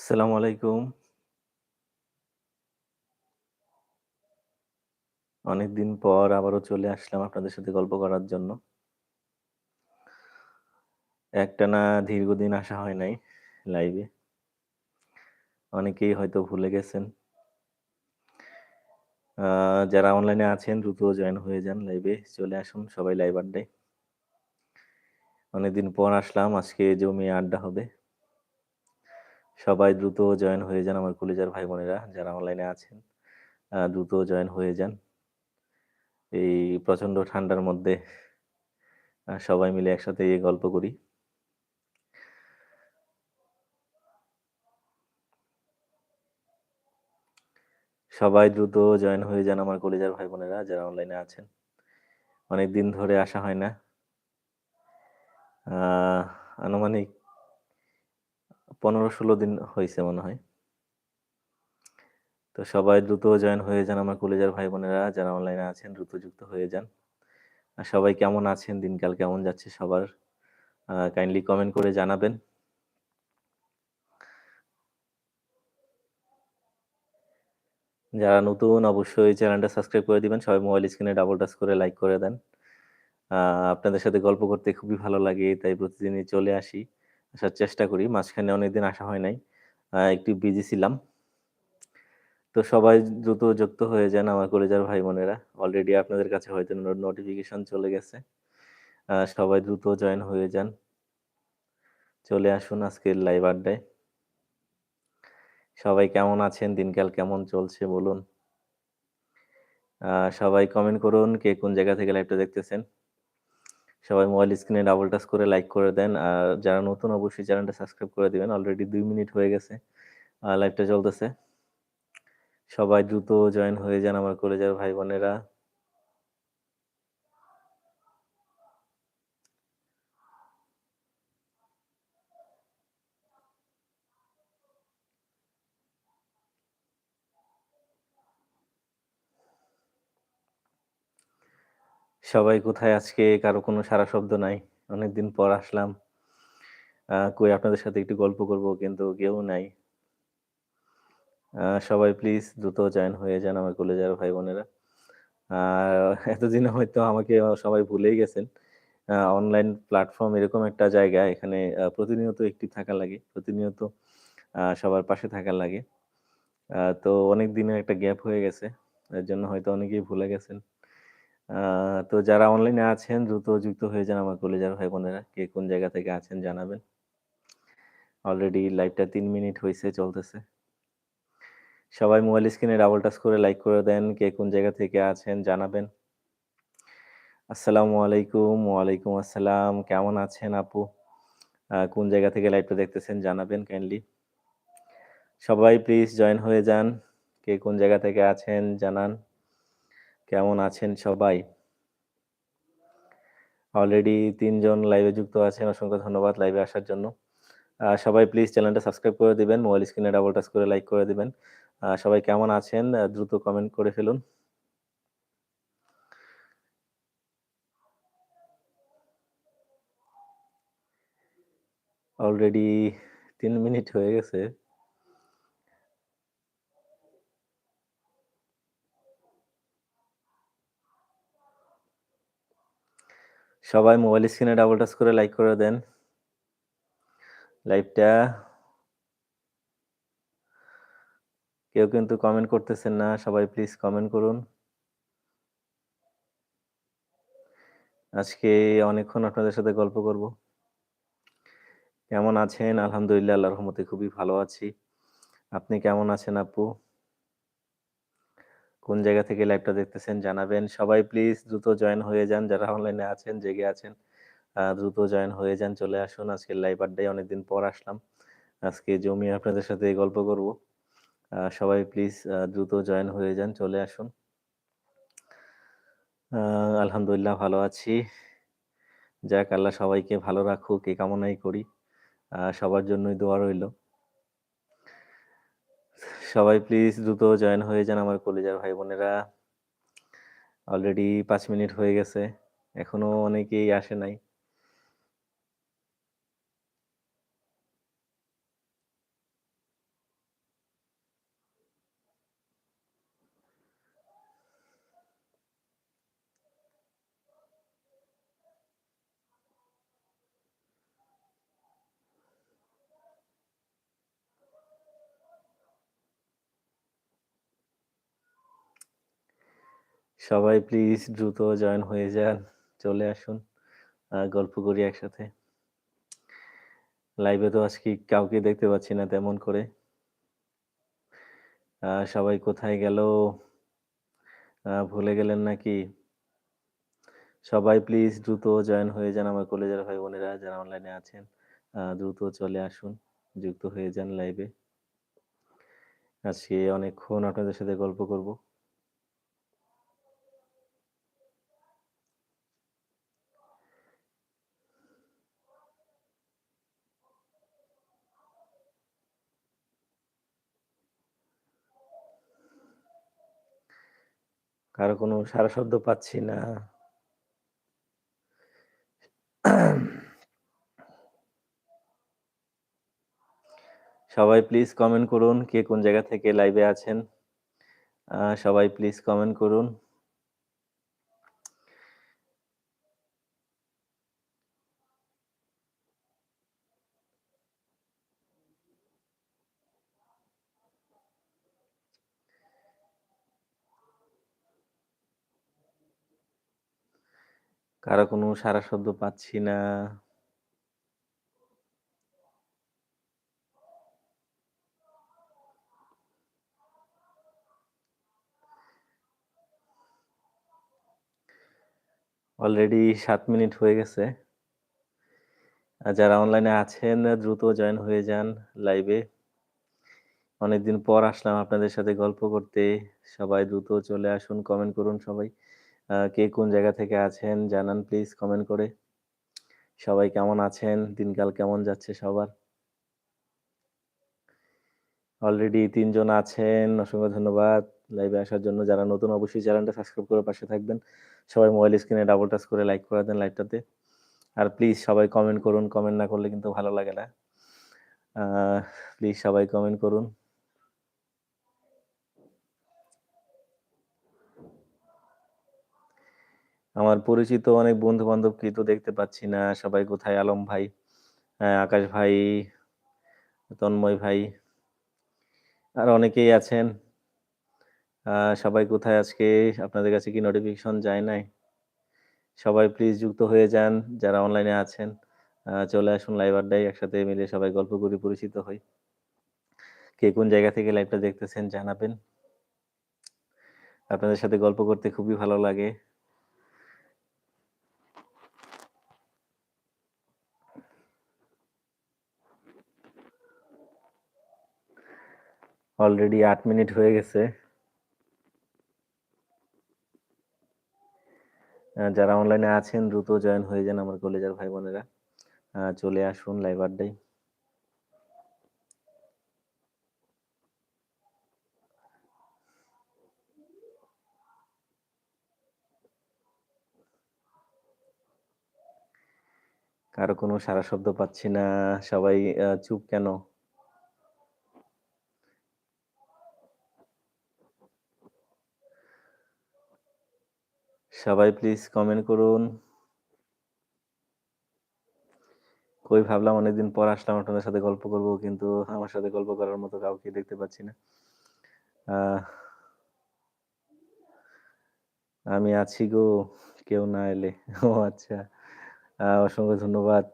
আসসালামু আলাইকুম। অনেকদিন পর আবারও চলে আসলাম আপনাদের সাথে গল্প করার জন্য। একটানা দীর্ঘদিন আসা হয় নাই লাইভে। অনেকেই হয়তো ভুলে গেছেন। যারা অনলাইনে আছেন, দ্রুত জয়েন হয়ে যান লাইভে। চলে আসুন সবাই লাইভ আড্ডায়। অনেকদিন পর আসলাম। আজকে জমি আড্ডা হবে। সবাই দ্রুত জয়েন হয়ে যান আমার কলিজার ভাই-বোনেরা যারা অনলাইনে আছেন। দ্রুত জয়েন হয়ে যান। এই প্রচণ্ড ঠান্ডার মধ্যে সবাই মিলে একসাথে এই গল্প করি। সবাই দ্রুত জয়েন হয়ে যান আমার কলিজার ভাই-বোনেরা যারা অনলাইনে আছেন। অনেক দিন ধরে আসা হয় না। আ আনুমানিক ১৫-১৬ দিন হয়েছে মনে হয়। তো সবাই দ্রুত জয়েন হয়ে যান আমার কলিজার ভাই-বোনেরা, যারা অনলাইনে আছেন, দ্রুত যুক্ত হয়ে যান। আর সবাই কেমন আছেন? দিনকাল কেমন যাচ্ছে সবার? কাইন্ডলি কমেন্ট করে জানাবেন। যারা নতুন, অবশ্যই চ্যানেলটা সাবস্ক্রাইব করে দিবেন। সবাই মোবাইল স্ক্রিনে ডাবল টাচ করে লাইক করে দেন। আপনাদের সাথে গল্প করতে খুবই ভালো লাগে। তাই প্রতিদিনই চলে আসি। আসার চেষ্টা করি। মাঝখানে অনেকদিন আসা হয় নাই। একটু বিজি ছিলাম। তো সবাই দ্রুত যুক্ত হয়ে যান আমার কলিজার ভাই-বোনেরা। অলরেডি আপনাদের কাছে হয়তো নোটিফিকেশন চলে গেছে। সবাই দ্রুত জয়েন হয়ে যান। চলে আসুন আজকের লাইভ আড্ডায়। সবাই কেমন আছেন? দিনকাল কেমন চলছে বলুন? সবাই কমেন্ট করুন কে কোন জায়গা থেকে লাইভটা দেখতেছেন। সবাই মোবাইল স্ক্রিনে ডাবল টাচ করে লাইক করে দেন। আর যারা নতুন, অবশ্যই চ্যানেলটা সাবস্ক্রাইব করে দিবেন। অলরেডি দুই মিনিট হয়ে গেছে। লাইভটা চলতেছে। সবাই দ্রুত জয়েন হয়ে যান আমার কলেজের ভাই-বোনেরা। সবাই কোথায় আজকে? কারও কোনো সারা শব্দ নাই। অনেকদিন পর আসলাম। কই আপনাদের সাথে একটু গল্প করব, কিন্তু কেউ নাই। সবাই প্লিজ দ্রুত জয়েন হয়ে যান আমার কলিজার ভাই-বোনেরা। আর এতদিনে হয়তো আমাকে সবাই ভুলেই গেছেন। অনলাইন প্ল্যাটফর্ম এরকম একটা জায়গা, এখানে প্রতিনিয়ত একটি থাকা লাগে। প্রতিনিয়ত সবার পাশে থাকা লাগে। তো অনেক দিনের একটা গ্যাপ হয়ে গেছে। এর জন্য হয়তো অনেকেই ভুলে গেছেন। তো যারা অনলাইনে আছেন, দ্রুত যুক্ত হয়ে যান আমার কলিজার ভাই-বোনেরা। কে কোন জায়গা থেকে আছেন জানাবেন। অলরেডি লাইভটা তিন মিনিট হয়েছে চলতেছে। সবাই মোবাইল স্ক্রিনে ডাবল টাচ করে লাইক করে দেন। কে কোন জায়গা থেকে আছেন জানাবেন। আসসালামু আলাইকুম। ওয়ালাইকুম আসসালাম। কেমন আছেন আপু? কোন জায়গা থেকে লাইভটা দেখতেছেন জানাবেন কাইন্ডলি। সবাই প্লিজ জয়েন হয়ে যান। কে কোন জায়গা থেকে আছেন জানান। কেমন আছেন সবাই? অলরেডি তিনজন লাইভে যুক্ত আছেন। অসংখ্য ধন্যবাদ লাইভে আসার জন্য। সবাই প্লিজ চ্যানেলটা সাবস্ক্রাইব করে দিবেন। মোবাইল স্ক্রিনে ডাবল টাচ করে লাইক করে দিবেন। সবাই কেমন আছেন? দ্রুত কমেন্ট করে ফেলুন। অলরেডি তিন মিনিট হয়ে গেছে। সবাই মোবাইল স্ক্রিনে ডাবল টাচ করে লাইক করে দেন। লাইভটা কেউ কিন্তু কমেন্ট করতেছেন না। সবাই প্লিজ কমেন্ট করুন। আজকে অনেকক্ষণ আপনাদের সাথে গল্প করব। কেমন আছেন? আলহামদুলিল্লাহ, আল্লাহর রহমতে খুবই ভালো আছি। আপনি কেমন আছেন আপু? কোন জায়গা থেকে লাইভটা দেখতেছেন জানাবেন। সবাই প্লিজ দ্রুত জয়েন হয়ে যান। যারা অনলাইনে আছেন, জেগে আছেন। দ্রুত জয়েন হয়ে যান। চলে আসুন আজকের লাইভ আড্ডায় অনেকদিন পর আসলাম। আজকে জমিয়ে আপনাদের সাথে গল্প করব। সবাই প্লিজ দ্রুত জয়েন হয়ে যান। চলে আসুন। আলহামদুলিল্লাহ ভালো আছি। যাক আল্লাহ সবাইকে ভালো রাখুক এ কামনাই করি। সবার জন্যই দোয়া রইল। সবাই প্লিজ দ্রুত জয়েন হয়ে যান আমার কলিজার ভাই-বোনেরা। অলরেডি পাঁচ মিনিট হয়ে গেছে। এখনও অনেকেই আসে নাই। সবাই প্লিজ দ্রুত জয়েন হয়ে যান। চলে আসুন। গল্প করি একসাথে। লাইভে তো আজকে কাউকে দেখতে পাচ্ছি না তেমন করে। সবাই কোথায় গেল? ভুলে গেলেন নাকি? সবাই প্লিজ দ্রুত জয়েন হয়ে যান, আমার কলেজের ভাই-বোনেরা যারা অনলাইনে আছেন। দ্রুত চলে আসুন। যুক্ত হয়ে যান লাইভে। আজকে অনেকক্ষণ আপনাদের সাথে গল্প করব। কারও কোনো সারা শব্দ পাচ্ছি না। সবাই প্লিজ কমেন্ট করুন কে কোন জায়গা থেকে লাইভে আছেন। সবাই প্লিজ কমেন্ট করুন। কারও কোনো সারা শব্দ পাচ্ছি না। অলরেডি সাত মিনিট হয়ে গেছে। যারা অনলাইনে আছেন দ্রুত জয়েন হয়ে যান লাইভে। অনেকদিন পর আসলাম আপনাদের সাথে গল্প করতে। সবাই দ্রুত চলে আসুন, কমেন্ট করুন সবাই। কে কোন জায়গা থেকে আছেন জানান প্লিজ কমেন্ট করে। সবাই কেমন আছেন? দিনকাল কেমন যাচ্ছে সবার? অলরেডি তিনজন আছেন। অসংখ্য ধন্যবাদ লাইভে আসার জন্য। যারা নতুন অবশ্যই চ্যানেলটা সাবস্ক্রাইব করে পাশে থাকবেন। সবাই মোবাইল স্ক্রিনে ডাবল টাচ করে লাইক করে দেন লাইভটাতে। আর প্লিজ সবাই কমেন্ট করুন। কমেন্ট না করলে কিন্তু ভালো লাগে না। প্লিজ সবাই কমেন্ট করুন। আমার পরিচিত অনেক বন্ধু-বান্ধবকে তো দেখতে পাচ্ছি না। সবাই কোথায়? আলম ভাই, আকাশ ভাই, তন্ময় ভাই। আর অনেকেই আছেন। সবাই কোথায় আজকে? আপনাদের কাছে কি নোটিফিকেশন যায় নাই? সবাই প্লিজ যুক্ত হয়ে যান যারা অনলাইনে আছেন। চলে আসুন লাইভ আড্ডায় একসাথে মিলে সবাই গল্প করি, পরিচিত হই। কে কোন জায়গা থেকে লাইভটা দেখতেছেন জানাবেন। আপনাদের সাথে গল্প করতে খুবই ভালো লাগে। অলরেডি আট মিনিট হয়ে গেছে। যারা অনলাইনে আছেন, দ্রুত জয়েন হয়ে যান আমার কলেজের ভাই-বোনেরা। আ চলে আসুন লাইভ আড্ডায়। কারও কোনো সারা শব্দ পাচ্ছি না। সবাই চুপ কেন? সবাই প্লিজ কমেন্ট করুন। কই ভাবলাম অনেকদিন পর আসলাম, আপনাদের সাথে গল্প করব। কিন্তু আমার সাথে গল্প করার মতো কাউকে দেখতে পাচ্ছি না। আমি আছি গো, কেউ না এলে। ও আচ্ছা। অসংখ্য ধন্যবাদ।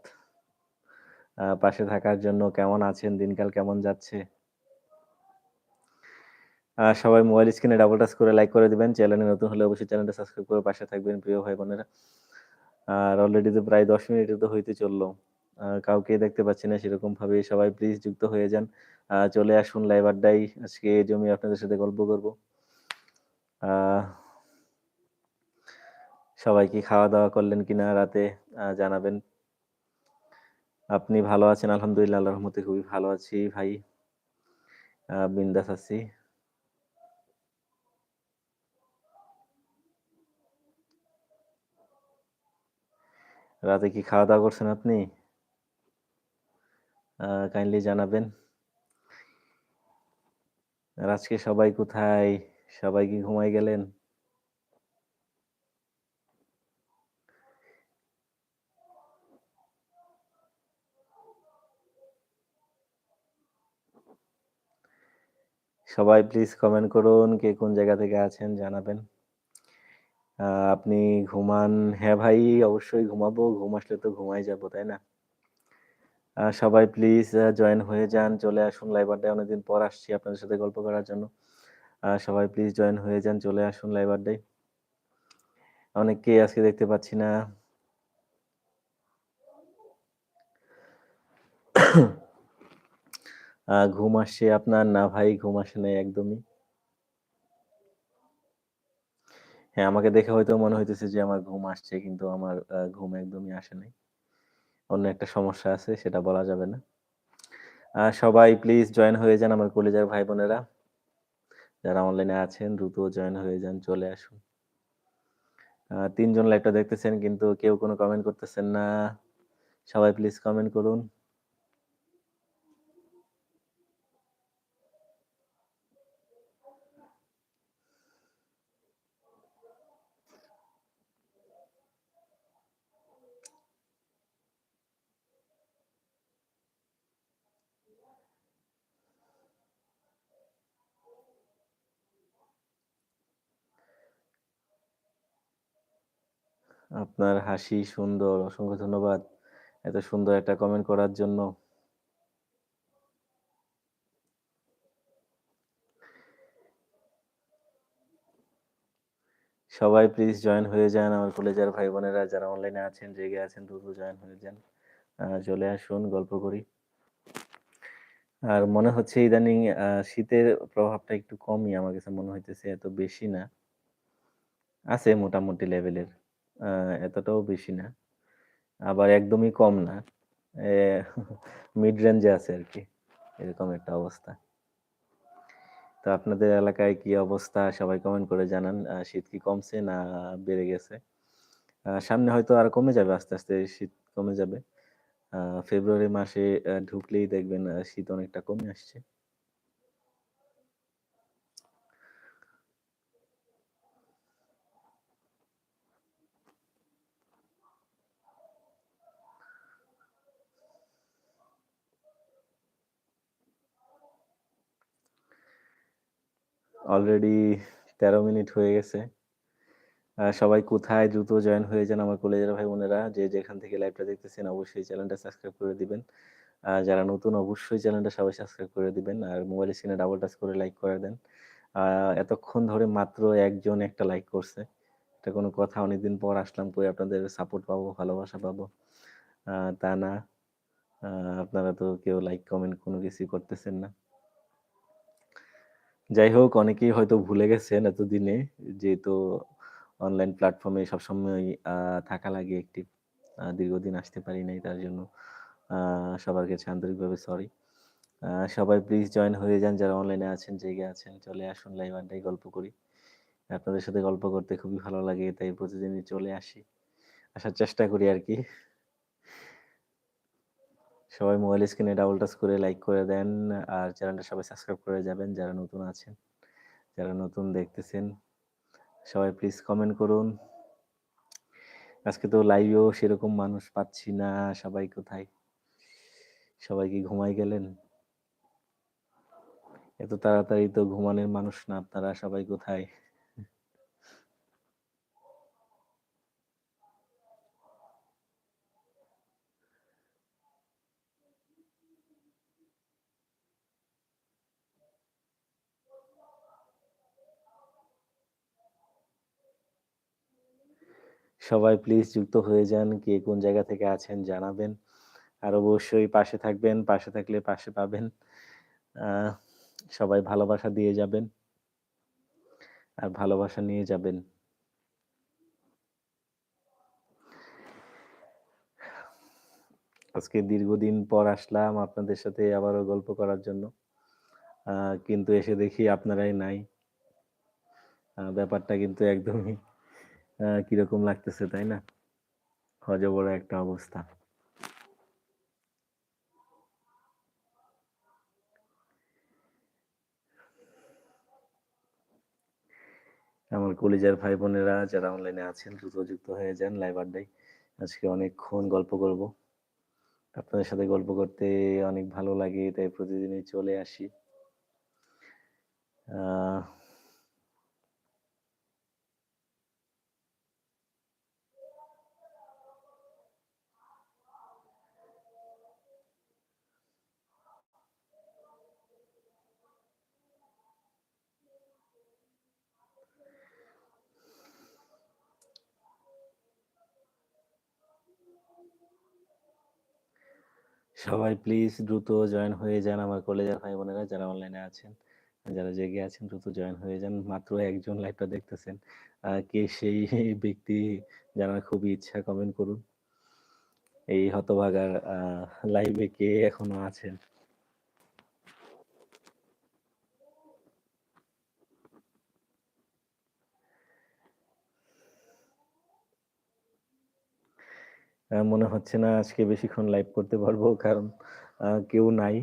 পাশে থাকার জন্য। কেমন আছেন? দিনকাল কেমন যাচ্ছে? সবাই মোবাইল স্ক্রিনে ডাবল টাচ করে লাইক করে দিবেন। চ্যানেলে নতুন হলে অবশ্যই চ্যানেলটা সাবস্ক্রাইব করে পাশে থাকবেন প্রিয় ভাই-বোনেরা। আর অলরেডি তো প্রায় ১০ মিনিটও তো হইতে চলল। কাউকে দেখতে পাচ্ছি না সেরকমভাবে। সবাই প্লিজ যুক্ত হয়ে যান। চলে আসুন লাইভ আড্ডায়। আজকে জমিয়ে আপনাদের সাথে গল্প করব। সবাই কি খাওয়া-দাওয়া করলেন কিনা রাতে? জানাবেন। আপনি ভালো আছেন? আলহামদুলিল্লাহ, আল্লাহর রহমতে খুবই ভালো আছি ভাই। বিন্দাস আছি। রাতে কি খাওয়া-দাওয়া করছেন আপনি? কাইন্ডলি জানাবেন। আজকে সবাই কোথায়? সবাই কি ঘুমায় গেলেন? সবাই প্লিজ কমেন্ট করুন। কে কোন জায়গা থেকে আছেন জানাবেন। আ আপনি ঘুমান? হ্যাঁ ভাই, অবশ্যই ঘুমাবো। ঘুম আসলে তো ঘুমাই যাব, তাই না? সবাই প্লিজ জয়েন হয়ে যান। চলে আসুন লাইভ আড্ডায়। অনেকদিন পর আসছি আপনাদের সাথে গল্প করার জন্য। সবাই প্লিজ জয়েন হয়ে যান। চলে আসুন লাইভ আড্ডায়। অনেককেই আজকে দেখতে পাচ্ছি না। ঘুম আসছে আপনার? না ভাই, ঘুম আসে নাই একদমই। হ্যাঁ, আমাকে দেখে হয়তো মনে হইতেছে যে আমার ঘুম আসছে কিন্তু আমার ঘুম একদমই আসে নাই। অন্য একটা সমস্যা আছে সেটা বলা যাবে না। সবাই প্লিজ জয়েন হয়ে যান আমার কলিজার ভাই-বোনেরা। যারা অনলাইনে আছেন দ্রুত জয়েন হয়ে যান, চলে আসুন। তিনজন ৩ লাইভটা দেখতেছেন কিন্তু কেউ কোনো কমেন্ট করতেছেন না। সবাই প্লিজ কমেন্ট করুন। আপনার হাসি সুন্দর। অসংখ্য ধন্যবাদ। এত সুন্দর একটা কমেন্ট করার জন্য। সবাই প্লিজ জয়েন হয়ে যান আমার কলেজের ভাই-বোনেরা যারা অনলাইনে আছেন, জেগে আছেন দ্রুত জয়েন হয়ে যান। চলে আসুন গল্প করি। আর মনে হচ্ছে ইদানিং শীতের প্রভাবটা একটু কমই আমার কাছে মনে হইতেছে, এত বেশি না। আছে মোটামুটি লেভেলের। এতটাও বেশি না। আবার একদমই কম না। মিড রেঞ্জে আছে আরকি। এরকম একটা অবস্থা। তো আপনাদের এলাকায় কি অবস্থা? সবাই কমেন্ট করে জানান। শীত কি কমছে না বেড়ে গেছে? সামনে হয়তো আর কমে যাবে আস্তে, আস্তে শীত কমে যাবে। ফেব্রুয়ারি মাসে ঢুকলেই দেখবেন শীত অনেকটা কমে আসছে। অলরেডি ১৩ মিনিট হয়ে গেছে। সবাই কোথায়? দ্রুত জয়েন হয়ে যান আমার কলেজের ভাই-বোনেরা। যে যেখান থেকে লাইভটা দেখতেছেন অবশ্যই চ্যানেলটা সাবস্ক্রাইব করে দিবেন। যারা নতুন অবশ্যই চ্যানেলটা সবাই সাবস্ক্রাইব করে দিবেন। আর মোবাইল স্ক্রিনে ডাবল টাচ করে লাইক করে দেন। এতক্ষণ ধরে মাত্র একজন একটা লাইক করছে। এটা কোনো কথা? অনেকদিন পর আসলাম কই আপনাদের সাপোর্ট পাবো, ভালোবাসা পাবো। তা না। আপনারা তো কেউ লাইক, কমেন্ট কোনো কিছুই করতেছেন না। যাই হোক অনেকেই হয়তো ভুলে গেছেন এতদিনে যেহেতু অনলাইন প্ল্যাটফর্মে সবসময় থাকা লাগে একটি দীর্ঘদিন আসতে পারি নাই তার জন্য সবার কাছে আন্তরিকভাবে সরি। সবাই প্লিজ জয়েন হয়ে যান যারা অনলাইনে আছেন, জেগে আছেন। চলে আসুন লাইভ আড্ডায় গল্প করি। আপনাদের সাথে গল্প করতে খুবই ভালো লাগে তাই প্রতিদিনই চলে আসি। আসার চেষ্টা করি আরকি। সবাই মোবাইল স্ক্রিনে ডাবল টাচ করে লাইক করে দেন। আর চ্যানেলটা সবাই সাবস্ক্রাইব করে যাবেন যারা নতুন আছেন। যারা নতুন দেখতেছেন, সবাই প্লিজ কমেন্ট করুন। আজকে তো লাইভেও সেরকম মানুষ পাচ্ছি না। সবাই কোথায়? সবাই কি ঘুমায় গেলেন? এত তাড়াতাড়ি তো ঘুমানোর মানুষ না, আপনারা। সবাই কোথায়? সবাই প্লিজ যুক্ত হয়ে যান। কে কোন জায়গা থেকে আছেন জানাবেন। আর অবশ্যই পাশে থাকবেন। পাশে থাকলে পাশে পাবেন। সবাই ভালোবাসা দিয়ে যাবেন। আর ভালোবাসা নিয়ে যাবেন। আজকে দীর্ঘদিন পর আসলাম আপনাদের সাথে আবারও গল্প করার জন্য। কিন্তু এসে দেখি আপনারাই নাই। ব্যাপারটা কিন্তু একদমই কীরকম লাগতেছে, তাই না? অজগর একটা অবস্থা। আমার কলিজার ভাই-বোনেরা যারা অনলাইনে আছেন দ্রুত যুক্ত হয়ে যান লাইভ আড্ডায়। আজকে অনেকক্ষণ গল্প করব। আপনাদের সাথে গল্প করতে অনেক ভালো লাগে তাই প্রতিদিনই চলে আসি। আ সবাই প্লিজ দ্রুত জয়েন হয়ে যান আমার কলেজের ভাই বোনেরা যারা অনলাইনে আছেন। যারা জেগে আছেন দ্রুত জয়েন হয়ে যান। মাত্র একজন লাইভটা দেখতেছেন। কে সেই ব্যক্তি জানার খুবই ইচ্ছা কমেন্ট করুন। এই হতভাগার লাইভে কে এখনও আছেন? মনে হচ্ছে না আজকে বেশিক্ষণ লাইভ করতে পারব কারণ কেউ নাই।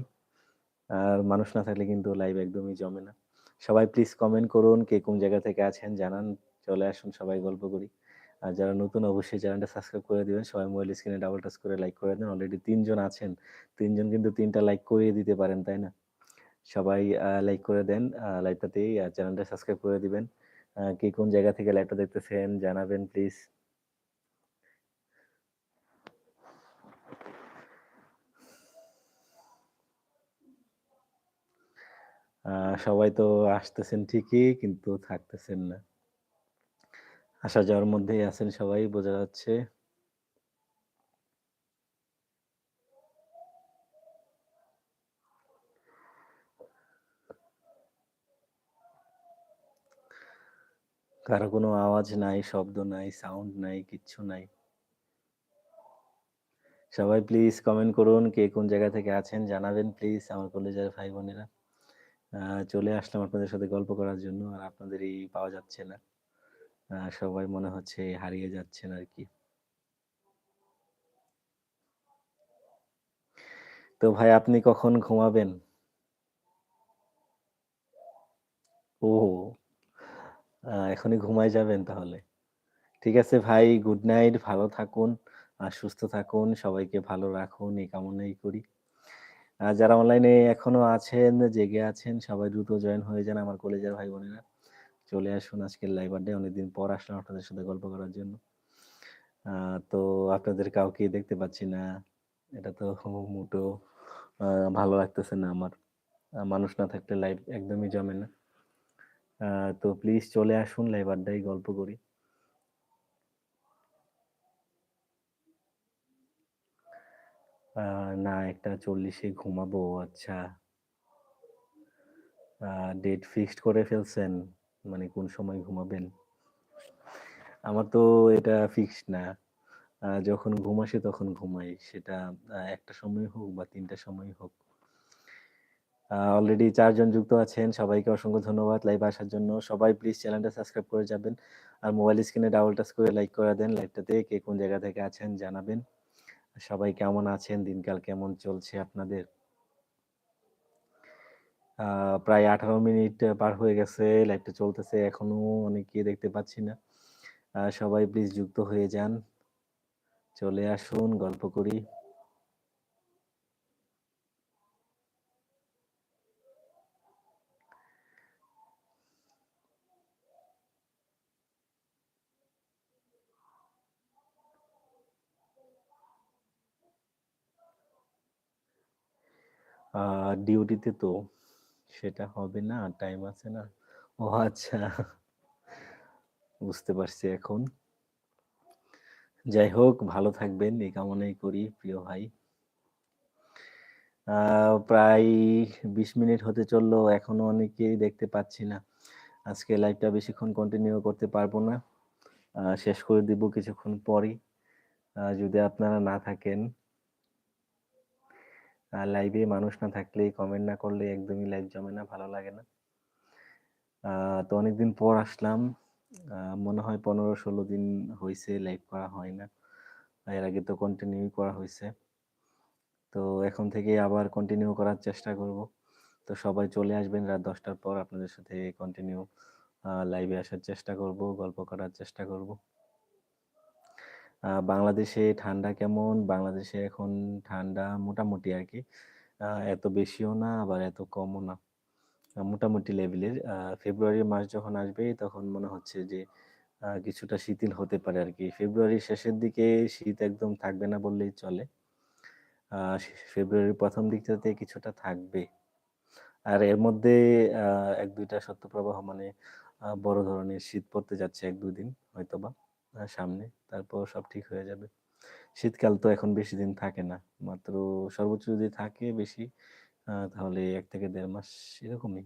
আর মানুষ না থাকলে কিন্তু লাইভ একদমই জমে না। সবাই প্লিজ কমেন্ট করুন কে কোন জায়গা থেকে আছেন জানান। চলে আসুন সবাই গল্প করি। আর যারা নতুন অবশ্যই চ্যানেলটা সাবস্ক্রাইব করে দিবেন। সবাই মোবাইল স্ক্রিনে ডাবল টাচ করে লাইক করে দেন। অলরেডি তিনজন আছেন। তিনজন কিন্তু তিনটা লাইক করিয়ে দিতে পারেন, তাই না? সবাই লাইক করে দেন লাইভটাতেই চ্যানেলটা সাবস্ক্রাইব করে দিবেন। কে কোন জায়গা থেকে লাইভটা দেখতেছেন জানাবেন প্লিজ। সবাই তো আসতেছেন ঠিকই কিন্তু থাকতেছেন না। আসা যাওয়ার মধ্যেই আছেন সবাই বোঝা যাচ্ছে। কারও কোনো আওয়াজ নাই, শব্দ নাই, সাউন্ড নাই, কিচ্ছু নাই। সবাই প্লিজ কমেন্ট করুন কে কোন জায়গা থেকে আছেন জানাবেন প্লিজ আমার কলেজের ভাই বোনেরা। চলে আসলাম আপনাদের সাথে গল্প করার জন্য। আর আপনাদেরই পাওয়া যাচ্ছে না। সবাই মনে হচ্ছে হারিয়ে যাচ্ছেন আরকি। তো ভাই আপনি কখন ঘুমাবেন? ও এখনই ঘুমায় যাবেন তাহলে? ঠিক আছে ভাই গুড নাইট। ভালো থাকুন, আর সুস্থ থাকুন। সবাইকে ভালো রাখুন এই কামনাই করি। আর যারা অনলাইনে এখনও আছেন, জেগে আছেন সবাই দ্রুত জয়েন হয়ে যান আমার কলেজের ভাই বোনেরা। চলে আসুন আজকের লাইভ আড্ডায়। অনেকদিন পর আসলাম আপনাদের সাথে গল্প করার জন্য। তো আপনাদের কাউকেই দেখতে পাচ্ছি না। এটা তো মোটেও আ ভালো লাগতেছে না আমার। মানুষ না থাকলে লাইভ একদমই জমে না। তো প্লিজ চলে আসুন লাইভ আড্ডায় গল্প করি। না, একটা চল্লিশে ঘুমাবো আচ্ছা। ডেট ফিক্সড করে ফেলছেন? মানে কোন সময় ঘুমাবেন? আমার তো এটা ফিক্সড না। যখন ঘুম আসে তখন ঘুমাই। সেটা একটা সময় হোক বা ৩ টার সময় হোক। অলরেডি চারজন যুক্ত আছেন। সবাইকে অসংখ্য ধন্যবাদ লাইভ আসার জন্য। সবাই প্লিজ চ্যানেলটা সাবস্ক্রাইব করে যাবেন। আর মোবাইল স্ক্রিনে ডাবল টাচ করে লাইক করে দেন লাইভটাতে। কে কোন জায়গা থেকে আছেন জানাবেন। সবাই কেমন আছেন? দিনকাল কেমন চলছে আপনাদের? প্রায় ১৮ মিনিট পার হয়ে গেছে। লাইভটা চলতেছে। এখনও অনেকে দেখতে পাচ্ছি না। সবাই প্লিজ যুক্ত হয়ে যান। চলে আসুন, গল্প করি। ডিউটিতে তো। সেটা হবে না, টাইম আছে না। ও আচ্ছা। বুঝতে পারছি এখন। যাই হোক ভালো থাকবেন এই কামনাই করি প্রিয় ভাই। প্রায় ২০ মিনিট হতে চলল এখনও অনেককেই দেখতে পাচ্ছি না। আজকে লাইভটা বেশিক্ষণ কন্টিনিউ করতে পারব না। শেষ করে দিব কিছুক্ষণ পরই। যদি আপনারা না থাকেন। আ লাইভে মানুষ না থাকলে কমেন্ট না করলে একদমই লাইভ জমে না, ভালো লাগে না। তো অনেকদিন পর আসলাম। মনে হয় ১৫-১৬ দিন হইছে লাইভ করা হয় না। এর আগে তো কন্টিনিউই করা হয়েছে তো এখন থেকে আবার কন্টিনিউ করার চেষ্টা করব। তো সবাই চলে আসবেন রাত দশটার পর আপনাদের সাথে কন্টিনিউ লাইভে আসার চেষ্টা করব, গল্প করার চেষ্টা করব। বাংলাদেশে ঠান্ডা কেমন? বাংলাদেশে এখন ঠান্ডা মোটামুটি আর কি এত বেশিও না, আবার এত কমও না। মোটামুটি লেভেলের। ফেব্রুয়ারি মাস যখন আসবে, তখন মনে হচ্ছে যে কিছুটা শিথিল হতে পারে আর কি ফেব্রুয়ারির শেষের দিকে শীত একদম থাকবে না বললেই চলে। ফেব্রুয়ারির ১ম দিকটাতে কিছুটা থাকবে। আর এর মধ্যে, আ ১-২ টা শৈত্যপ্রবাহ মানে বড় ধরনের শীত পড়তে যাচ্ছে ১-২ দিন, হয়তোবা সামনে। তারপর সব ঠিক হয়ে যাবে। শীতকাল তো এখন বেশি দিন থাকে না। মাত্র সর্বোচ্চ যদি থাকে বেশি তাহলে এক থেকে দেড় মাস এরকমই।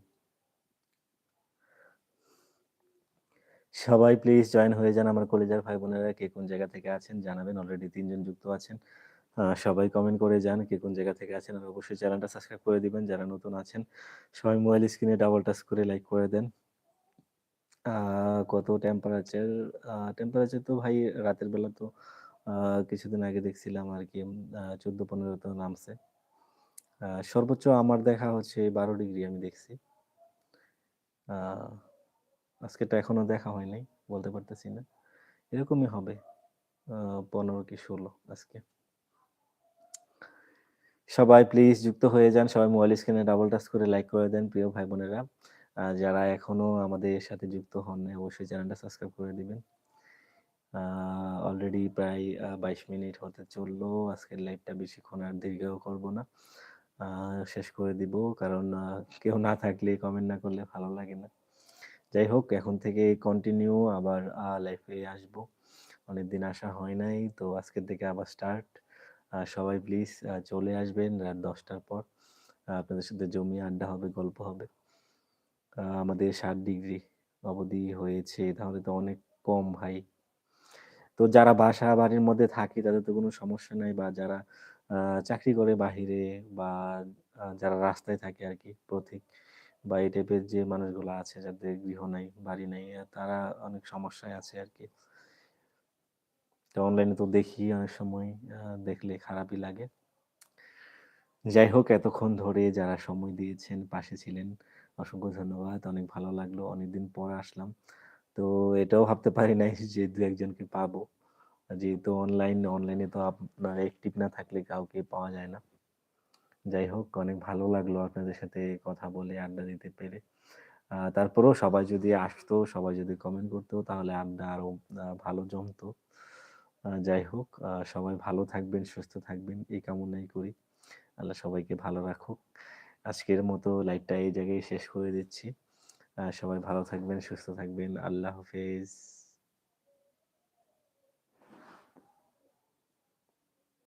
সবাই প্লিজ জয়েন হয়ে যান আমার কলিজার ভাই-বোনেরা। কে কোন জায়গা থেকে আছেন জানাবেন। অলরেডি তিনজন যুক্ত আছেন। সবাই কমেন্ট করে যান কে কোন জায়গা থেকে আছেন। আর অবশ্যই চ্যানেলটা সাবস্ক্রাইব করে দিবেন, যারা নতুন আছেন। সবাই মোবাইল স্ক্রিনে ডাবল টাচ করে লাইক করে দেন। কত টেম্পারেচার? টেম্পারেচার তো ভাই রাতের বেলা তো, আ কিছুদিন আগে দেখছিলাম আরকি আ ১৪-১৫ তো নামছে। আ সর্বোচ্চ আমার দেখা হচ্ছে ১২ ডিগ্রি আমি দেখছি। আ আজকেরটা এখনও দেখা হয় নাই। বলতে পারতেছি না। এরকমই হবে। ১৫ কি ১৬ আজকে। সবাই প্লিজ যুক্ত হয়ে যান। সবাই মোবাইল স্ক্রিনে ডাবল টাচ করে লাইক করে দেন, প্রিয় ভাই-বোনেরা। আ যারা এখনও আমাদের সাথে যুক্ত হন অবশ্যই চ্যানেলটা সাবস্ক্রাইব করে দিবেন। অলরেডি প্রায় বাইশ মিনিট হতে চলল। আজকের লাইভটা বেশিক্ষণ আর দীর্ঘ করব না। শেষ করে দিব। কারণ কেউ না থাকলে কমেন্ট না করলে ভালো লাগে না। যাই হোক এখন থেকে কন্টিনিউ আবার আ লাইভে আসব। অনেকদিন আসা হয় নাই। তো আজকের থেকে আবার স্টার্ট। সবাই প্লিজ চলে আসবেন রাত দশটার পর। আপনাদের সাথে জমিয়ে আড্ডা হবে, গল্প হবে। আমাদের ৭ ডিগ্রি অবধি হয়েছে। তাহলে তো অনেক কম ভাই। তো যারা বাসা-বাড়ির মধ্যে থাকে তাদের তো কোনো সমস্যা নাই বা যারা চাকরি করে বাহিরে বা যারা রাস্তায় থাকে আর কি পথিক বা এই টাইপের যে মানুষগুলো আছে যাদের গৃহ নাই, বাড়ি নাই তারা অনেক সমস্যায় আছে আর কি তো অনলাইনে তো দেখি অনেক সময় দেখলে খারাপই লাগে। যাই হোক এতক্ষণ ধরে যারা সময় দিয়েছেন, পাশে ছিলেন অসংখ্য ধন্যবাদ। অনেক ভালো লাগল। অনেকদিন পর আসলাম। তো এটাও ভাবতে পারি নাই যে ২-১ জনকে পাবো। যেহেতু অনলাইন, অনলাইনে তো আপনার অ্যাক্টিভ না থাকলে কাউকে পাওয়া যায় না। যাই হোক অনেক ভালো লাগল আপনাদের সাথে কথা বলে, আড্ডা দিতে পেরে। তারপরেও সবাই যদি আসতো, সবাই যদি কমেন্ট করতো তাহলে আড্ডা আরও ভালো জমতো। যাই হোক সবাই ভালো থাকবেন, সুস্থ থাকবেন এই কামনাই করি। আল্লাহ সবাইকে ভালো রাখুক। আজকের মতো লাইভটা এই জায়গায় শেষ করে দিচ্ছি। সবাই ভালো থাকবেন, সুস্থ থাকবেন। আল্লাহ হাফেজ।